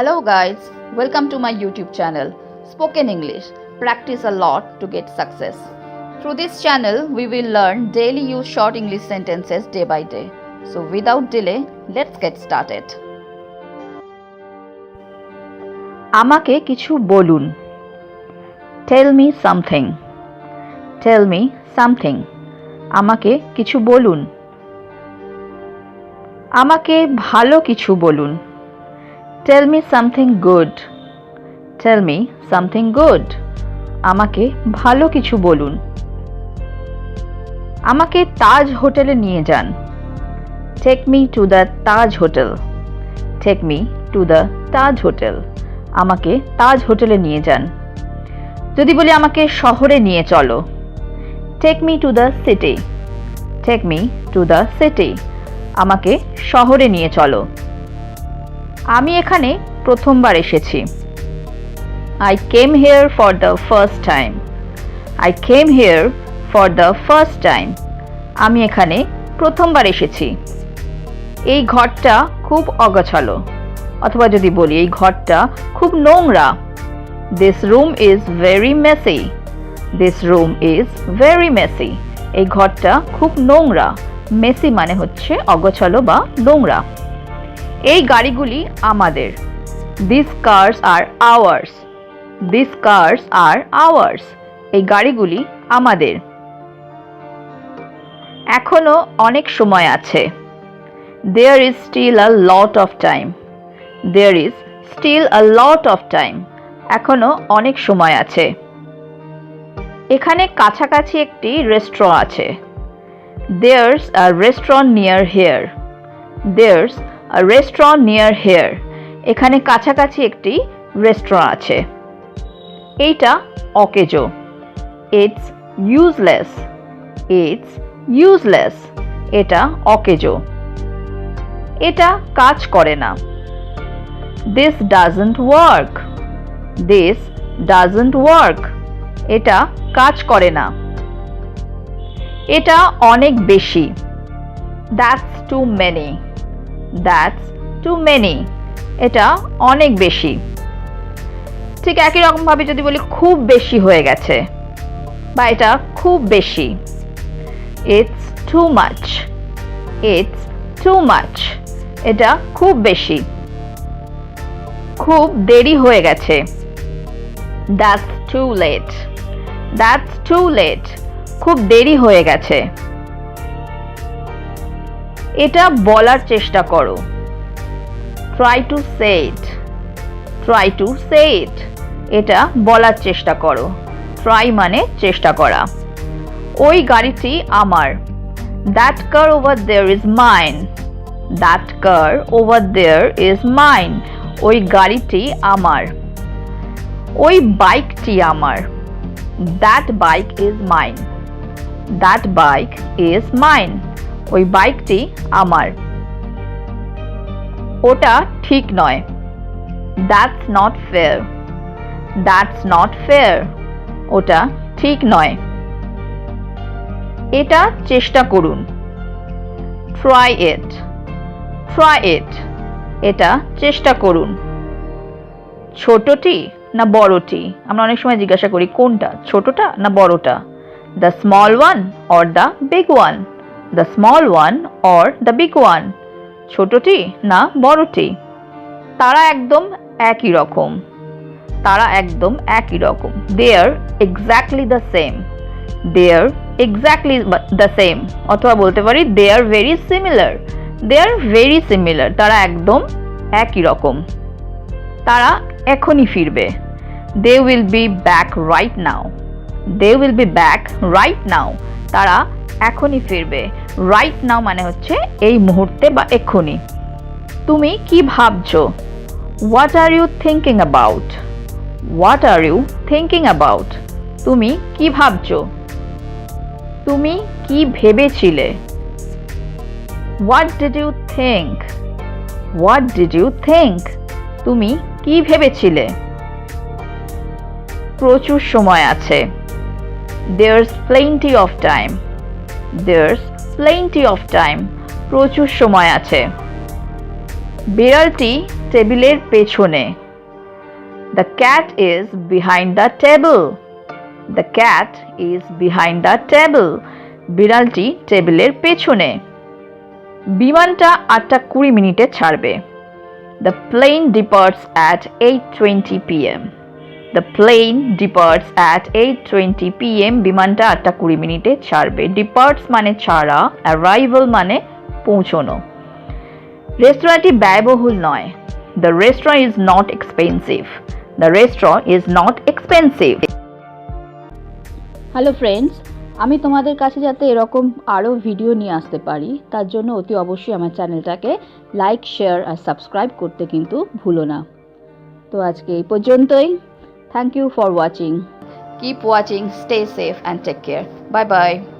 Hello, guys. Welcome to my YouTube channel, Spoken English. Practice a lot to get success. Through this channel, we will learn daily use short English sentences day by day. So, without delay, let's get started. আমাকে কিছু বলুন tell me something tell me something আমাকে কিছু বলুন আমাকে ভালো কিছু বলুন tell me something good tell me something good আমাকে ভালো কিছু বলুন। আমাকে তাজ হোটেলে নিয়ে যান। Take me to the Taj hotel take me to the Taj hotel আমাকে তাজ হোটেলে নিয়ে যান। যদি বলি আমাকে শহরে নিয়ে চলো। Take me to the city take me to the city আমাকে শহরে নিয়ে চলো। আমি এখানে প্রথমবার এসেছি। I came here for the first time I came here for the first time আমি এখানে প্রথমবার এসেছি। এই ঘরটা খুব অগোছালো। অথবা যদি বলি, এই ঘরটা খুব নোংরা। This room is very messy this room is very messy এই ঘরটা খুব নোংরা। মেসি মানে হচ্ছে অগোছালো বা নোংরা। এই গাড়িগুলি আমাদের। This cars are ours this cars are ours এই গাড়িগুলি আমাদের। এখনও অনেক সময় আছে। There is still a lot of time there is still a lot of time এখনও অনেক সময় আছে। এখানে কাছাকাছি একটি রেস্টুরেন্ট আছে। There's a restaurant near here there's restaurant near here এখানে কাছাকাছি একটি রেস্টুরেন্ট আছে। এইটা অকেজো। ইটস ইউজলেস ইটস ইউজলেস এটা অকেজো। এটা কাজ করে না। This doesn't work this doesn't work এটা কাজ করে না। এটা অনেক বেশি। That's too many that's too many এটা অনেক বেশি। ঠিক একই রকমভাবে যদি বলি খুব বেশি হয়ে গেছে। বা এটা খুব বেশি। It's too much it's too much এটা খুব বেশি। খুব দেরি হয়ে গেছে। That's too late that's too late খুব দেরি হয়ে গেছে। এটা বলার চেষ্টা করো। Try to say it try to say it এটা বলার চেষ্টা করো। ট্রাই মানে চেষ্টা করা। ওই গাড়িটি আমার। That car over there is mine that car over there is mine ওই গাড়িটি আমার। ওই বাইকটি আমার। That bike is mine that bike is mine ওই বাইকটি আমার। ওটা ঠিক নয়। That's not fair that's not fair ওটা ঠিক নয়। এটা চেষ্টা করুন। ট্রাই ইট ট্রাই ইট এটা চেষ্টা করুন। ছোটটি না বড়টি? আমরা অনেক সময় জিজ্ঞাসা করি, কোনটা? ছোটটা না বড়টা? The small one or the big one the small one or the big one ছোটটি না বড়টি? তারা একদম একই রকম। তারা একদম একই রকম। They are exactly the same they are exactly the same অথবা বলতে পারি they are very similar they are very similar তারা একদম একই রকম। তারা এখনই ফিরবে। They will be back right now they will be back right now তারা এখনই ফিরবে। রাইট নাও মানে হচ্ছে এই মুহূর্তে বা এক্ষুনি। তুমি কি ভাবছ? What are you thinking about what are you thinking about তুমি কি ভাবছ? তুমি কি ভেবেছিলে? What did you think what did you think তুমি কি ভেবেছিলে? প্রচুর সময় আছে। There's plenty of time there's plenty of time প্রচুর সময় আছে। বিড়ালটি টেবিলের পেছনে। The cat is behind the table the cat is behind the table বিড়ালটি টেবিলের পেছনে। বিমানটা আটটা কুড়ি মিনিটে ছাড়বে। The plane departs at eight twenty PM the plane departs at eight twenty PM বিমানটা আটটা কুড়ি মিনিটে ছাড়বে। ডিপার্টস মানে ছাড়া অ্যারাইভাল মানে পৌঁছনো। রেস্তোরাঁটি ব্যয়বহুল নয়। The restaurant is not expensive the restaurant is not expensive hello friends আমি তোমাদের কাছে যাতে এরকম আরও ভিডিও নিয়ে আসতে পারি, তার জন্য অতি অবশ্যই আমার চ্যানেলটাকে লাইক শেয়ার আর সাবস্ক্রাইব করতে কিন্তু ভুলো না। তো আজকে এই পর্যন্তই। Thank you for watching. Keep watching, stay safe, and take care. Bye bye.